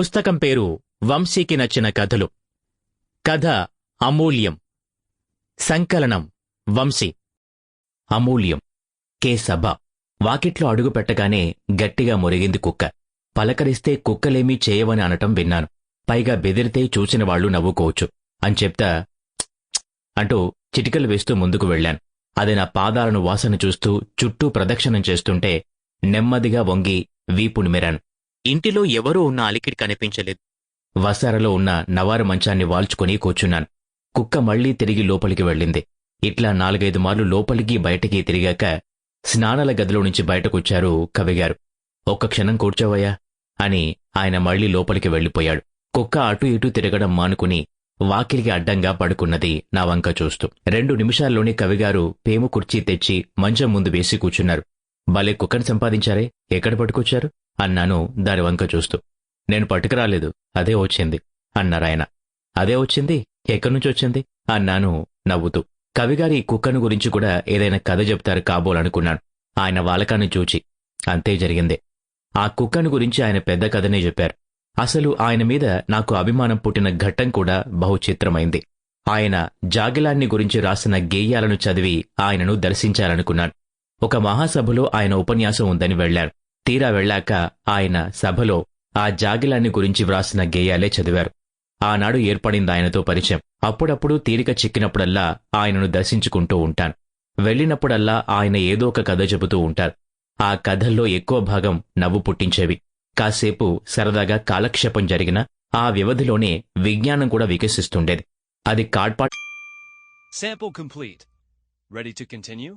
పుస్తకం పేరు వంశీకి నచ్చిన కథలు. కథ అమూల్యం. సంకలనం వంశీ. అమూల్యం. కే సభ. వాకిట్లో అడుగు పెట్టగానే గట్టిగా మురిగింది కుక్క. పలకరిస్తే కుక్కలేమీ చేయవని అనటం విన్నాను. పైగా బెదిరితే చూసిన వాళ్ళు నవ్వుకోవచ్చు. అని చెప్తా అంటూ చిటికలు వేస్తూ ముందుకు వెళ్ళాను. అది నా పాదాలను వాసన చూస్తూ చుట్టూ ప్రదక్షిణం చేస్తుంటే నెమ్మదిగా వంగి వీపు నిమిరాను. ఇంటిలో ఎవరూ ఉన్న అలికిడి కనిపించలేదు. వసారలో ఉన్న నవారు మంచాన్ని వాల్చుకుని కూర్చున్నాను. కుక్క మళ్ళీ తిరిగి లోపలికి వెళ్ళింది. ఇట్లా నాలుగైదు మార్లు లోపలికి బయటికి తిరిగాక స్నానాల గదిలో నుంచి బయటకొచ్చారు కవిగారు. ఒక్క క్షణం కూర్చోవయ్యా అని ఆయన మళ్ళీ లోపలికి వెళ్ళిపోయాడు. కుక్క అటు ఇటు తిరగడం మానుకుని వాకిలికి అడ్డంగా పడుకున్నది నా వంక చూస్తూ. రెండు నిమిషాల్లోనే కవిగారు పేము కుర్చీ తెచ్చి మంచం ముందు వేసి కూర్చున్నారు. భలే కుక్కని సంపాదించారే ఎక్కడ పట్టుకొచ్చారు? అన్నాను దాని వంక చూస్తూ. నేను పట్టుకురాలేదు. అదే వచ్చింది. అన్నారాయన అదే వచ్చింది? ఎక్కడి నుంచి వచ్చింది? అన్నాను నవ్వుతూ. కవిగారి కుక్కను గురించి కూడా ఏదైనా కథ చెప్తారు కాబోలనుకున్నాను. ఆయన వాలకాన్ని చూచి. అంతే జరిగిందే. ఆ కుక్కను గురించి ఆయన పెద్ద కథనే చెప్పారు. అసలు ఆయన మీద నాకు అభిమానం పుట్టిన ఘట్టం కూడా బహుచిత్రమైంది. ఆయన జాగిలాన్ని గురించి రాసిన గేయాలను చదివి ఆయనను దర్శించాలనుకున్నాను. ఒక మహాసభలో ఆయన ఉపన్యాసం ఉందని వెళ్ళాను. తీరా వెళ్ళాక ఆయన సభలో ఆ జాగిలాన్ని గురించి వ్రాసిన గేయాలే చదివారు. ఆనాడు ఏర్పడింది ఆయనతో పరిచయం. అప్పుడప్పుడు తీరిక చిక్కినప్పుడల్లా ఆయనను దర్శించుకుంటూ ఉంటాను. వెళ్ళినప్పుడల్లా ఆయన ఏదో ఒక కథ చెబుతూ ఉంటారు. ఆ కథల్లో ఎక్కువ భాగం నవ్వు పుట్టించేవి. కాసేపు సరదాగా కాలక్షేపం జరిగిన ఆ వ్యవధిలోనే విజ్ఞానం కూడా వికసిస్తుండేది. అది కాడ్పాట్ Sample complete. Ready to continue?